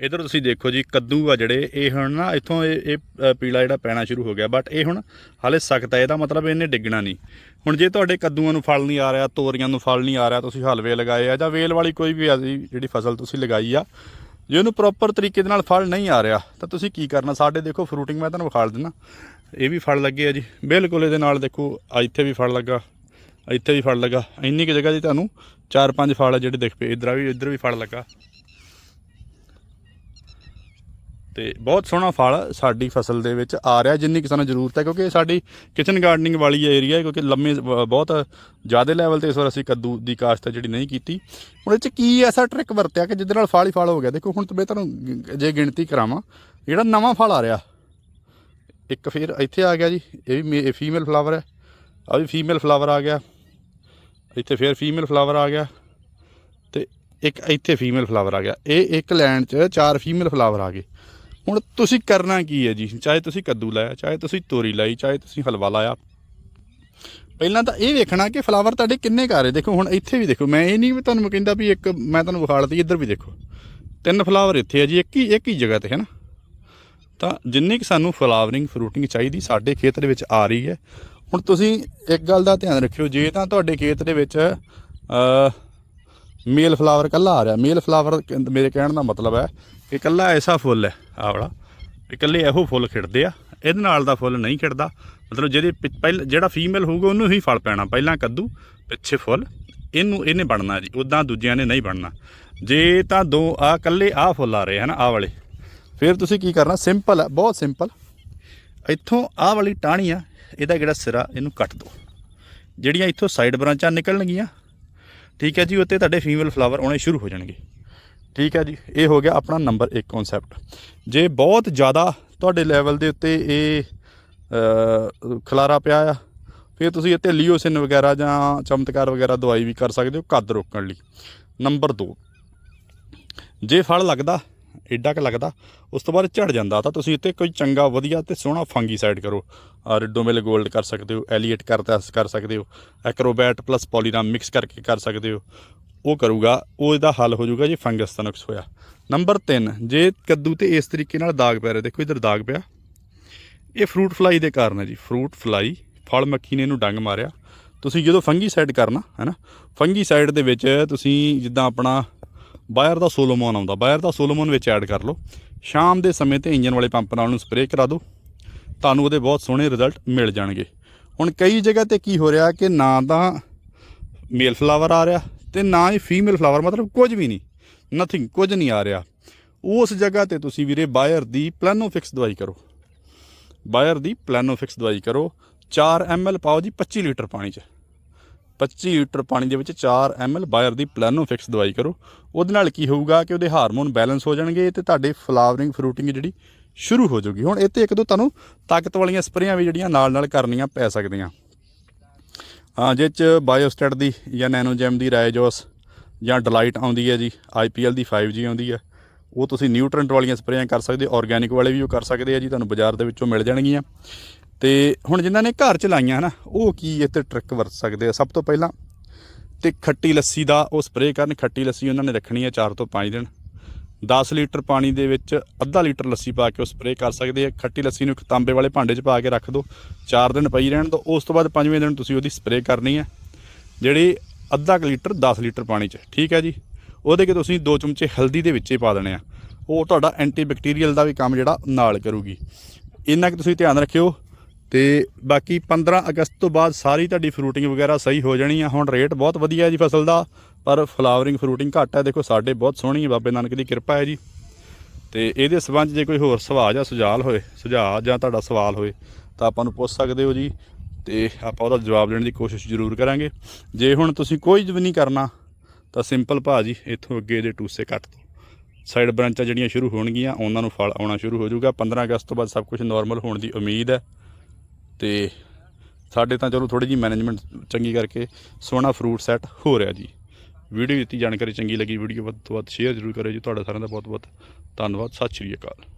ਇਧਰ ਤੁਸੀਂ ਦੇਖੋ ਜੀ, ਕੱਦੂ ਆ ਜਿਹੜੇ, ਇਹ ਹੁਣ ਨਾ ਇੱਥੋਂ ਇਹ ਇਹ ਪੀਲਾ ਜਿਹੜਾ ਪੈਣਾ ਸ਼ੁਰੂ ਹੋ ਗਿਆ ਬਟ ਇਹ ਹੁਣ ਹਾਲੇ ਸਖਤ ਹੈ ਇਹਦਾ ਮਤਲਬ ਇਹਨੇ ਡਿੱਗਣਾ ਨਹੀਂ। ਹੁਣ ਜੇ ਤੁਹਾਡੇ ਕੱਦੂਆਂ ਨੂੰ ਫਲ ਨਹੀਂ ਆ ਰਿਹਾ, ਤੋਰੀਆਂ ਨੂੰ ਫਲ ਨਹੀਂ ਆ ਰਿਹਾ, ਤੁਸੀਂ ਹਲਵੇ ਲਗਾਏ ਆ, ਜਾਂ ਵੇਲ ਵਾਲੀ ਕੋਈ ਵੀ ਅਸੀਂ ਜਿਹੜੀ ਫਸਲ ਤੁਸੀਂ ਲਗਾਈ ਆ, ਜੇ ਉਹਨੂੰ ਪ੍ਰੋਪਰ ਤਰੀਕੇ ਦੇ ਨਾਲ ਫਲ ਨਹੀਂ ਆ ਰਿਹਾ, ਤਾਂ ਤੁਸੀਂ ਕੀ ਕਰਨਾ? ਸਾਡੇ ਦੇਖੋ ਫਰੂਟਿੰਗ ਮੈਂ ਤੁਹਾਨੂੰ ਵਿਖਾਲ ਦਿੰਦਾ। ਇਹ ਵੀ ਫਲ ਲੱਗੇ ਆ ਜੀ। ਬਿਲਕੁਲ ਇਹਦੇ ਨਾਲ ਦੇਖੋ ਇੱਥੇ ਵੀ ਫਲ ਲੱਗਾ ਇੱਥੇ ਵੀ ਫਲ ਲੱਗਾ, ਇੰਨੀ ਕਿ ਜਗ੍ਹਾ 'ਤੇ ਤੁਹਾਨੂੰ ਚਾਰ ਪੰਜ ਫਲ ਆ ਜਿਹੜੇ ਦਿਖ ਪਏ, ਇਧਰ ਵੀ, ਇੱਧਰ ਵੀ ਫਲ ਲੱਗਾ। ਤੇ ਬਹੁਤ ਸੋਹਣਾ ਫਲ ਸਾਡੀ ਫਸਲ ਦੇ ਵਿੱਚ ਆ ਰਿਹਾ, ਜਿੰਨੀ ਕਿ ਸਾਨੂੰ ਜ਼ਰੂਰਤ ਹੈ, ਕਿਉਂਕਿ ਇਹ ਸਾਡੀ ਕਿਚਨ ਗਾਰਡਨਿੰਗ ਵਾਲੀ ਏਰੀਆ ਹੈ, ਕਿਉਂਕਿ ਲੰਮੇ ਬਹੁਤ ਜ਼ਿਆਦਾ ਲੈਵਲ ਤੇ ਇਸ ਵਾਰ ਅਸੀਂ ਕੱਦੂ ਦੀ ਕਾਸ਼ਤ ਹੈ ਜਿਹੜੀ ਨਹੀਂ ਕੀਤੀ। ਹੁਣ ਇਹ ਚ ਕੀ ਐਸਾ ਟ੍ਰਿਕ ਵਰਤਿਆ ਕਿ ਜਿਹਦੇ ਨਾਲ ਫਲ ਹੀ ਫਲ ਹੋ ਗਿਆ? ਦੇਖੋ, ਹੁਣ ਤੇ ਮੈਂ ਤੁਹਾਨੂੰ ਜੇ ਗਿਣਤੀ ਕਰਾਵਾਂ, ਜਿਹੜਾ ਨਵਾਂ ਫਲ ਆ ਰਿਹਾ, ਇੱਕ ਫਿਰ ਇੱਥੇ ਆ ਗਿਆ ਜੀ, ਇਹ ਵੀ ਫੀਮੇਲ ਫਲਾਵਰ ਹੈ ਆ ਵੀ ਫੀਮੇਲ ਫਲਾਵਰ ਆ ਗਿਆ, ਇੱਥੇ ਫਿਰ ਫੀਮੇਲ ਫਲਾਵਰ ਆ ਗਿਆ, ਤੇ ਇੱਕ ਇੱਥੇ ਫੀਮੇਲ ਫਲਾਵਰ ਆ ਗਿਆ, ਇਹ ਇੱਕ ਲੈਂਡ 'ਚ ਚਾਰ ਫੀਮੇਲ ਫਲਾਵਰ ਆ ਗਏ। ਹੁਣ ਤੁਸੀਂ ਕਰਨਾ ਕੀ ਹੈ ਜੀ? ਚਾਹੇ ਤੁਸੀਂ ਕੱਦੂ ਲਾਇਆ, ਚਾਹੇ ਤੁਸੀਂ ਤੋਰੀ ਲਾਈ, ਚਾਹੇ ਤੁਸੀਂ ਹਲਵਾ ਲਾਇਆ। ਪਹਿਲਾਂ ਤਾਂ ਇਹ ਵੇਖਣਾ ਕਿ ਫਲਾਵਰ ਤੁਹਾਡੇ ਕਿੰਨੇ ਘਰ ਹੈ। ਦੇਖੋ, ਹੁਣ ਇੱਥੇ ਵੀ ਦੇਖੋ, ਮੈਂ ਇਹ ਨਹੀਂ ਵੀ ਤੁਹਾਨੂੰ ਕਹਿੰਦਾ ਵੀ ਇੱਕ ਮੈਂ ਤੁਹਾਨੂੰ ਵਿਖਾਲਤੀ, ਇੱਧਰ ਵੀ ਦੇਖੋ। ਤਿੰਨ ਫਲਾਵਰ ਇੱਥੇ ਹੈ ਜੀ, ਇੱਕ ਹੀ ਇੱਕ ਹੀ ਜਗ੍ਹਾ ਤੇ ਹੈ ਨਾ ਤਾਂ ਜਿੰਨੀ ਕਿ ਸਾਨੂੰ ਫਲਾਵਰਿੰਗ ਫਰੂਟਿੰਗ ਚਾਹੀਦੀ, ਸਾਡੇ ਖੇਤ ਦੇ ਵਿੱਚ ਆ ਰਹੀ ਹੈ। ਹੁਣ ਤੁਸੀਂ ਇੱਕ ਗੱਲ ਦਾ ਧਿਆਨ ਰੱਖਿਓ, ਜੇ ਤਾਂ ਤੁਹਾਡੇ ਖੇਤ ਦੇ ਵਿੱਚ ਅ ਮੇਲ ਫਲਾਵਰ ਕੱਲਾ ਆ ਰਿਹਾ। ਮੇਲ ਫਲਾਵਰ ਮੇਰੇ ਕਹਿਣ ਦਾ ਮਤਲਬ ਹੈ ਕਿ ਕੱਲਾ ਐਸਾ ਫੁੱਲ ਹੈ ਆਹ ਵਾਲਾ। ਵੀ ਇਕੱਲੇ ਇਹੋ ਫੁੱਲ ਖਿੜਦੇ ਆ। ਇਹਦੇ ਨਾਲ ਦਾ ਫੁੱਲ ਨਹੀਂ ਖਿੜਦਾ। ਮਤਲਬ ਜਿਹਦੇ ਪਿ- ਪਹਿਲ ਜਿਹੜਾ ਫੀਮੇਲ ਹੋਊਗਾ ਉਹਨੂੰ ਹੀ ਫਲ ਪੈਣਾ। ਪਹਿਲਾਂ ਕੱਦੂ, ਪਿੱਛੇ ਫੁੱਲ। ਇਹਨੂੰ ਇਹਨੇ ਬਣਨਾ ਜੀ। ਉਦਾਂ ਦੂਜਿਆਂ ਨੇ ਨਹੀਂ ਬਣਨਾ। ਜੇ ਤਾਂ ਦੋ ਆ ਕੱਲੇ ਆ ਫੁੱਲ ਆ ਰਹੇ ਹਨ, ਆਹ ਵਾਲੇ। ਫਿਰ ਤੁਸੀਂ ਕੀ ਕਰਨਾ? ਸਿੰਪਲ ਹੈ। ਬਹੁਤ ਸਿੰਪਲ ਇੱਥੋਂ ਆਹ ਵਾਲੀ ਟਾਹਣੀ ਆ ਇਹਦਾ ਜਿਹੜਾ ਸਿਰਾ, ਇਹਨੂੰ ਕੱਟ ਦਿਓ ਜਿਹੜੀਆਂ ਇੱਥੋਂ ਸਾਈਡ ਬ੍ਰਾਂਚਾਂ ਨਿਕਲਣਗੀਆਂ ਠੀਕ ਹੈ ਜੀ, ਉੱਤੇ ਤੁਹਾਡੇ ਫੀਮੇਲ ਫਲਾਵਰ ਆਉਣੇ ਸ਼ੁਰੂ ਹੋ ਜਾਣਗੇ। ਠੀਕ ਹੈ ਜੀ, ਇਹ ਹੋ ਗਿਆ ਆਪਣਾ ਨੰਬਰ 1 ਕਨਸੈਪਟ ਜੇ ਬਹੁਤ ਜ਼ਿਆਦਾ ਤੁਹਾਡੇ ਲੈਵਲ ਦੇ ਉੱਤੇ ਇਹ ਖਲਾਰਾ ਪਿਆ ਆ, ਫਿਰ ਤੁਸੀਂ ਇੱਥੇ ਲੀਓਸਿਨ ਵਗੈਰਾ ਜਾਂ ਚਮਤਕਾਰ ਵਗੈਰਾ ਦਵਾਈ ਵੀ ਕਰ ਸਕਦੇ ਹੋ, ਕੱਦ ਰੋਕਣ ਲਈ। ਨੰਬਰ 2 ਜੇ ਫਲ ਲੱਗਦਾ ਐਡਾ ਕ ਲੱਗਦਾ, ਉਸ ਤੋਂ ਬਾਅਦ ਝੜ ਜਾਂਦਾ ਤਾਂ ਤੁਸੀਂ ਇੱਥੇ ਕੋਈ ਚੰਗਾ, ਵਧੀਆ ਤੇ ਸੋਹਣਾ ਫੰਗੀਸਾਈਡ ਕਰੋ। ਰਿਡੋਮਿਲ ਗੋਲਡ ਕਰ ਸਕਦੇ ਹੋ, ਐਲੀਏਟ ਕਰਦਾ ਕਰ ਸਕਦੇ ਹੋ, ਐਕਰੋਬੈਟ ਪਲੱਸ ਪੋਲੀਨਾਮ ਮਿਕਸ ਕਰਕੇ ਕਰ ਸਕਦੇ ਹੋ। ਉਹ ਕਰੂਗਾ, ਉਹ ਇਹਦਾ ਹੱਲ ਹੋ ਜਾਊਗਾ ਜੇ ਫੰਗਸ ਦਾ ਨੁਕਸ ਹੋਇਆ। ਨੰਬਰ 3 ਜੇ ਕੱਦੂ ਤੇ ਇਸ ਤਰੀਕੇ ਨਾਲ ਦਾਗ ਪੈ ਰਿਹਾ, ਦੇਖੋ ਇਧਰ ਦਾਗ ਪਿਆ। ਇਹ ਫਰੂਟ ਫਲਾਈ ਦੇ ਕਾਰਨ ਹੈ ਜੀ, ਫਰੂਟ ਫਲਾਈ, ਫਲ ਮੱਖੀ ਨੇ ਇਹਨੂੰ ਡੰਗ ਮਾਰਿਆ। ਤੁਸੀਂ ਜਦੋਂ ਫੰਗੀਸਾਈਡ ਕਰਨਾ, ਹੈ ਨਾ, ਫੰਗੀਸਾਈਡ ਦੇ ਵਿੱਚ ਤੁਸੀਂ ਜਿੱਦਾਂ ਆਪਣਾ ਬਾਇਰ ਦਾ ਸੋਲੋਮੋਨ ਆਉਂਦਾ। ਬਾਇਰ ਦਾ ਸੋਲੋਮੋਨ ਵਿੱਚ ਐਡ ਕਰ ਲਓ। ਸ਼ਾਮ ਦੇ ਸਮੇਂ ਤੇ ਇੰਜਨ ਵਾਲੇ ਪੰਪ ਨਾਲ ਉਹਨੂੰ ਸਪਰੇਅ ਕਰਾ ਦਿਓ। ਤੁਹਾਨੂੰ ਉਹਦੇ ਬਹੁਤ ਸੋਹਣੇ ਰਿਜ਼ਲਟ ਮਿਲ ਜਾਣਗੇ। ਹੁਣ ਕਈ ਜਗ੍ਹਾ ਤੇ ਕੀ ਹੋ ਰਿਹਾ ਕਿ ਨਾ ਤਾਂ ਮੇਲ ਫਲਾਵਰ ਆ ਰਿਹਾ ਤੇ ਨਾ ਹੀ ਫੀਮੇਲ ਫਲਾਵਰ ਮਤਲਬ ਕੁਝ ਵੀ ਨਹੀਂ। ਨਥਿੰਗ ਕੁਝ ਨਹੀਂ ਆ ਰਿਹਾ। ਉਸ ਜਗ੍ਹਾ ਤੇ ਤੁਸੀਂ ਵੀਰੇ ਬਾਇਰ ਦੀ ਪਲਾਨੋਫਿਕਸ ਦਵਾਈ ਕਰੋ। ਬਾਇਰ ਦੀ ਪਲਾਨੋਫਿਕਸ ਦਵਾਈ ਕਰੋ। 4 ml ਪਾਓ ਜੀ 25 ਲੀਟਰ ਪਾਣੀ 'ਚ। 25 ਲੀਟਰ ਪਾਣੀ ਦੇ ਵਿੱਚ 4 ml ਬਾਇਰ ਦੀ ਪਲਾਨੋਫਿਕਸ ਦਵਾਈ ਕਰੋ। ਉਹਦੇ ਨਾਲ ਕੀ ਹੋਊਗਾ ਕਿ ਉਹਦੇ ਹਾਰਮੋਨ ਬੈਲੈਂਸ ਹੋ ਜਾਣਗੇ ਤੇ ਤੁਹਾਡੇ ਫਲਾਵਰਿੰਗ ਫਰੂਟਿੰਗ ਜਿਹੜੀ ਸ਼ੁਰੂ ਹੋ ਜਾਊਗੀ। ਹੁਣ ਇੱਥੇ ਇੱਕ ਦੋ ਤੁਹਾਨੂੰ ਤਾਕਤ ਵਾਲੀਆਂ ਸਪਰੇਆਂ ਵੀ ਜਿਹੜੀਆਂ ਨਾਲ ਨਾਲ ਕਰਨੀਆਂ ਪੈ ਸਕਦੀਆਂ। ਹਾਂ ਜਿਹ ਚ ਬਾਇਓਸਟੈਟ ਦੀ ਜਾਂ ਨੈਨੋਜੈਮ ਦੀ ਰਾਇਜੋਸ ਜਾਂ ਡਲਾਈਟ ਆਉਂਦੀ ਹੈ ਜੀ ਆਈਪੀਐਲ ਦੀ 5G ਆਉਂਦੀ ਹੈ। ਉਹ ਤੁਸੀਂ ਨਿਊਟ੍ਰੈਂਟ ਵਾਲੀਆਂ ਸਪਰੇਆਂ ਕਰ ਸਕਦੇ ਹੋ ਆਰਗੈਨਿਕ ਵਾਲੇ ਵੀ ਉਹ ਕਰ ਸਕਦੇ ਆ ਜੀ, ਤੁਹਾਨੂੰ ਬਾਜ਼ਾਰ ਦੇ ਵਿੱਚੋਂ ਮਿਲ ਜਾਣਗੀਆਂ। ਤੇ ਹੁਣ ਜਿਨ੍ਹਾਂ ਨੇ ਘਰ ਚ ਲਾਈਆਂ ਹਨਾ, ਉਹ ਕੀ ਇੱਥੇ ਟ੍ਰਿਕ ਵਰਤ ਸਕਦੇ ਆ? ਸਭ ਤੋਂ ਪਹਿਲਾਂ ਤੇ ਖੱਟੀ ਲੱਸੀ ਦਾ, ਉਹ ਸਪਰੇਅ ਕਰਨ, ਖੱਟੀ ਲੱਸੀ ਉਹਨਾਂ ਨੇ ਰੱਖਣੀ ਹੈ 4 ਤੋਂ 5 ਦਿਨ। 10 ਲੀਟਰ ਪਾਣੀ ਦੇ ਵਿੱਚ ਅੱਧਾ ਲੀਟਰ ਲੱਸੀ ਪਾ ਕੇ ਉਹ ਸਪਰੇਅ ਕਰ ਸਕਦੇ ਆ। ਖੱਟੀ ਲੱਸੀ ਨੂੰ ਇੱਕ ਤਾਂਬੇ ਵਾਲੇ ਭਾਂਡੇ 'ਚ ਪਾ ਕੇ ਰੱਖ ਦਿਓ 4 ਦਿਨ ਪਈ ਰਹਿਣ ਦਿਓ ਉਸ ਤੋਂ ਬਾਅਦ ਪੰਜਵੇਂ ਦਿਨ ਤੁਸੀਂ ਉਹਦੀ ਸਪਰੇਅ ਕਰਨੀ ਹੈ ਜਿਹੜੀ ਅੱਧਾ ਕੁ ਲੀਟਰ 10 ਲੀਟਰ ਪਾਣੀ 'ਚ। ਠੀਕ ਹੈ ਜੀ? ਉਹਦੇ ਕੇ ਤੁਸੀਂ ਦੋ ਚਮਚੇ ਹਲਦੀ ਦੇ ਵਿੱਚ ਹੀ ਪਾ ਦੇਣੇ ਆ। ਉਹ ਤੁਹਾਡਾ ਐਂਟੀਬੈਕਟੀਰੀਅਲ ਦਾ ਵੀ ਕੰਮ ਜਿਹੜਾ ਨਾਲ ਕਰੂਗੀ। ਇੰਨਾ ਕਿ ਤੁਸੀਂ ਧਿਆਨ ਰੱਖਿਓ। ਤੇ ਬਾਕੀ 15 ਅਗਸਤ ਤੋਂ ਬਾਅਦ ਸਾਰੀ ਤੁਹਾਡੀ ਫਰੂਟਿੰਗ ਵਗੈਰਾ ਸਹੀ ਹੋ ਜਾਣੀ ਆ। ਹੁਣ ਰੇਟ ਬਹੁਤ ਵਧੀਆ ਹੈ ਜੀ ਫਸਲ ਦਾ, ਪਰ ਫਲਾਵਰਿੰਗ ਫਰੂਟਿੰਗ ਘੱਟ ਹੈ ਦੇਖੋ, ਸਾਡੇ ਬਹੁਤ ਸੋਹਣੀ ਹੈ ਬਾਬੇ ਨਾਨਕ ਦੀ ਕਿਰਪਾ ਹੈ ਜੀ। ਤੇ ਇਹਦੇ ਸਬੰਧ ਜੇ ਕੋਈ ਹੋਰ ਸਵਾਲ ਜਾਂ ਸੁਝਾਅ ਹੋਏ, ਸੁਝਾਅ ਜਾਂ ਤੁਹਾਡਾ ਸਵਾਲ ਹੋਏ, ਤਾਂ ਆਪਾਂ ਨੂੰ ਪੁੱਛ ਸਕਦੇ ਹੋ ਜੀ। ਤੇ ਆਪਾਂ ਉਹਦਾ ਜਵਾਬ ਦੇਣ ਦੀ ਕੋਸ਼ਿਸ਼ ਜ਼ਰੂਰ ਕਰਾਂਗੇ। ਜੇ ਹੁਣ ਤੁਸੀਂ ਕੋਈ ਵੀ ਨਹੀਂ ਕਰਨਾ, ਤਾਂ ਸਿੰਪਲ ਭਾਜੀ ਇੱਥੋਂ ਅੱਗੇ ਦੇ ਟੂਸੇ ਕੱਟ ਦਿਓ। ਸਾਈਡ ਬ੍ਰਾਂਚਾਂ ਜਿਹੜੀਆਂ ਸ਼ੁਰੂ ਹੋਣਗੀਆਂ, ਉਹਨਾਂ ਨੂੰ ਫਲ ਆਉਣਾ ਸ਼ੁਰੂ ਹੋ ਜਾਊਗਾ। 15 ਅਗਸਤ ਤੋਂ ਬਾਅਦ ਸਭ ਕੁਝ ਨਾਰਮਲ ਹੋਣ ਦੀ ਉਮੀਦ ਹੈ। ਤੇ ਸਾਡੇ ਤਾਂ ਚਲੋ ਥੋੜੀ ਜੀ ਮੈਨੇਜਮੈਂਟ ਚੰਗੀ ਕਰਕੇ ਸੋਹਣਾ ਫਰੂਟ ਸੈੱਟ ਹੋ ਰਿਹਾ ਜੀ। ਵੀਡੀਓ ਦਿੱਤੀ, ਜਾਣਕਾਰੀ ਚੰਗੀ ਲੱਗੀ ਵੀਡੀਓ ਵੱਧ ਤੋਂ ਵੱਧ ਸ਼ੇਅਰ ਜ਼ਰੂਰ ਕਰਿਓ ਜੀ। ਤੁਹਾਡਾ ਸਾਰਿਆਂ ਦਾ ਬਹੁਤ ਬਹੁਤ ਧੰਨਵਾਦ। ਸਤਿ ਸ਼੍ਰੀ ਅਕਾਲ।